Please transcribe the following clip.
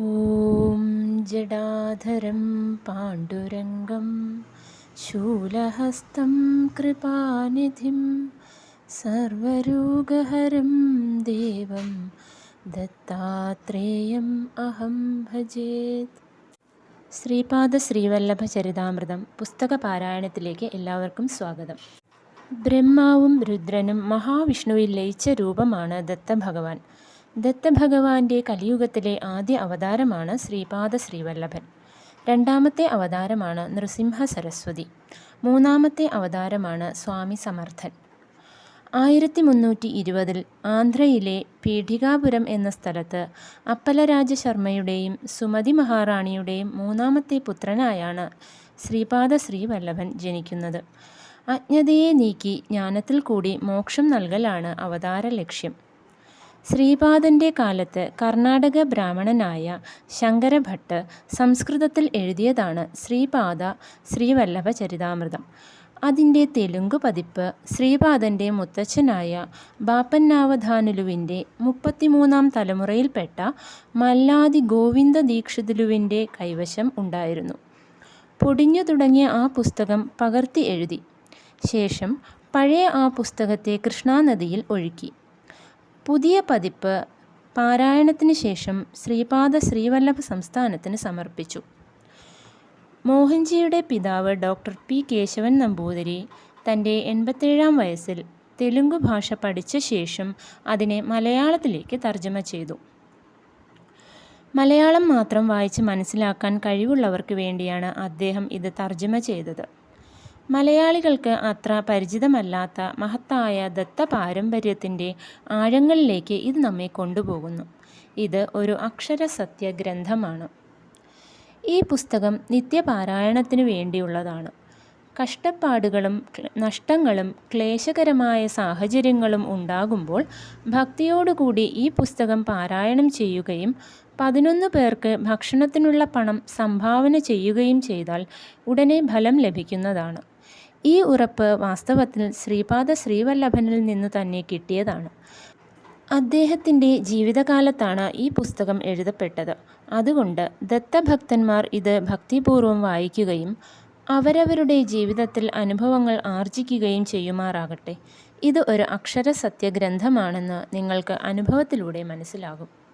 ॐ जडाधरं पाण्डुरङ्गं शूलहस्तं कृपानिधिं सर्वरोगहरं देवं ദത്താത്രേയം അഹം ഭജേത് ശ്രീപാദ ശ്രീവല്ലഭ ചരിതാമൃതം പുസ്തക പാരായണത്തിലേക്ക് എല്ലാവർക്കും സ്വാഗതം ബ്രഹ്മാവും രുദ്രനും മഹാവിഷ്ണുവിൽ ലയിച്ച രൂപമാണ് ദത്തഭഗവാൻ ദത്തഭഗവാന്റെ കലിയുഗത്തിലെ ആദ്യ അവതാരമാണ് ശ്രീപാദ ശ്രീവല്ലഭൻ. രണ്ടാമത്തെ അവതാരമാണ് നൃസിംഹ സരസ്വതി. മൂന്നാമത്തെ അവതാരമാണ് സ്വാമി സമർത്ഥൻ. ആയിരത്തി മുന്നൂറ്റി ഇരുപതിൽ ആന്ധ്രയിലെ പീഠികാപുരം എന്ന സ്ഥലത്ത് അപ്പലരാജ ശർമ്മയുടെയും സുമതി മഹാറാണിയുടെയും മൂന്നാമത്തെ പുത്രനായാണ് ശ്രീപാദ ശ്രീവല്ലഭൻ ജനിക്കുന്നത്. അജ്ഞതയെ നീക്കി ജ്ഞാനത്തിൽ കൂടി മോക്ഷം നൽകലാണ് അവതാര ലക്ഷ്യം. ശ്രീപാദന്റെ കാലത്ത് കർണാടക ബ്രാഹ്മണനായ ശങ്കരഭട്ട് സംസ്കൃതത്തിൽ എഴുതിയതാണ് ശ്രീപാദ ശ്രീവല്ലഭ ചരിതാമൃതം. അതിന്റെ തെലുങ്ക് പതിപ്പ് ശ്രീപാദന്റെ മുത്തച്ഛനായ ബാപ്പന്നാവധാനുലുവിന്റെ മുപ്പത്തിമൂന്നാം തലമുറയിൽപ്പെട്ട മല്ലാതി ഗോവിന്ദ ദീക്ഷിതുലുവിന്റെ കൈവശം ഉണ്ടായിരുന്നു. പൊടിഞ്ഞു തുടങ്ങിയ ആ പുസ്തകം പകർത്തി എഴുതി. ശേഷം പഴയ ആ പുസ്തകത്തെ കൃഷ്ണാനദിയിൽ ഒഴുക്കി. പുതിയ പതിപ്പ് പാരായണത്തിന് ശേഷം ശ്രീപാദ ശ്രീവല്ലഭ സംസ്ഥാനത്തിന് സമർപ്പിച്ചു. മോഹൻജിയുടെ പിതാവ് ഡോക്ടർ പി കേശവൻ നമ്പൂതിരി തന്റെ എൺപത്തേഴാം വയസ്സിൽ തെലുങ്ക് ഭാഷ പഠിച്ച ശേഷം അതിനെ മലയാളത്തിലേക്ക് തർജമ ചെയ്തു. മലയാളം മാത്രം വായിച്ച് മനസ്സിലാക്കാൻ കഴിവുള്ളവർക്ക് വേണ്ടിയാണ് അദ്ദേഹം ഇത് തർജമ ചെയ്തത്. മലയാളികൾക്ക് അത്ര പരിചിതമല്ലാത്ത മഹത്തായ ദത്ത പാരമ്പര്യത്തിന്റെ ആഴങ്ങളിലേക്ക് ഇത് നമ്മെ കൊണ്ടുപോകുന്നു. ഇത് ഒരു അക്ഷരസത്യ ഗ്രന്ഥമാണ് ഈ പുസ്തകം നിത്യപാരായണത്തിനു വേണ്ടിയുള്ളതാണ്. കഷ്ടപ്പാടുകളും നഷ്ടങ്ങളും ക്ലേശകരമായ സാഹചര്യങ്ങളും ഉണ്ടാകുമ്പോൾ ഭക്തിയോടുകൂടി ഈ പുസ്തകം പാരായണം ചെയ്യുകയും പതിനൊന്ന് പേർക്ക് ഭക്ഷണത്തിനുള്ള പണം സംഭാവന ചെയ്യുകയും ചെയ്താൽ ഉടനെ ഫലം ലഭിക്കുന്നതാണ്. ഈ ഉറപ്പ് വാസ്തവത്തിൽ ശ്രീപാദ ശ്രീവല്ലഭനിൽ നിന്ന് തന്നെ കിട്ടിയതാണ്. അദ്ദേഹത്തിന്റെ ജീവിതകാലത്താണ് ഈ പുസ്തകം എഴുതപ്പെട്ടത്. അതുകൊണ്ട് ദത്തഭക്തന്മാർ ഇത് ഭക്തിപൂർവം വായിക്കുകയും അവരവരുടെ ജീവിതത്തിൽ അനുഭവങ്ങൾ ആർജിക്കുകയും ചെയ്യുമാറാകട്ടെ. ഇത് ഒരു അക്ഷര സത്യഗ്രന്ഥമാണെന്ന് നിങ്ങൾക്ക് അനുഭവത്തിലൂടെ മനസ്സിലാകും.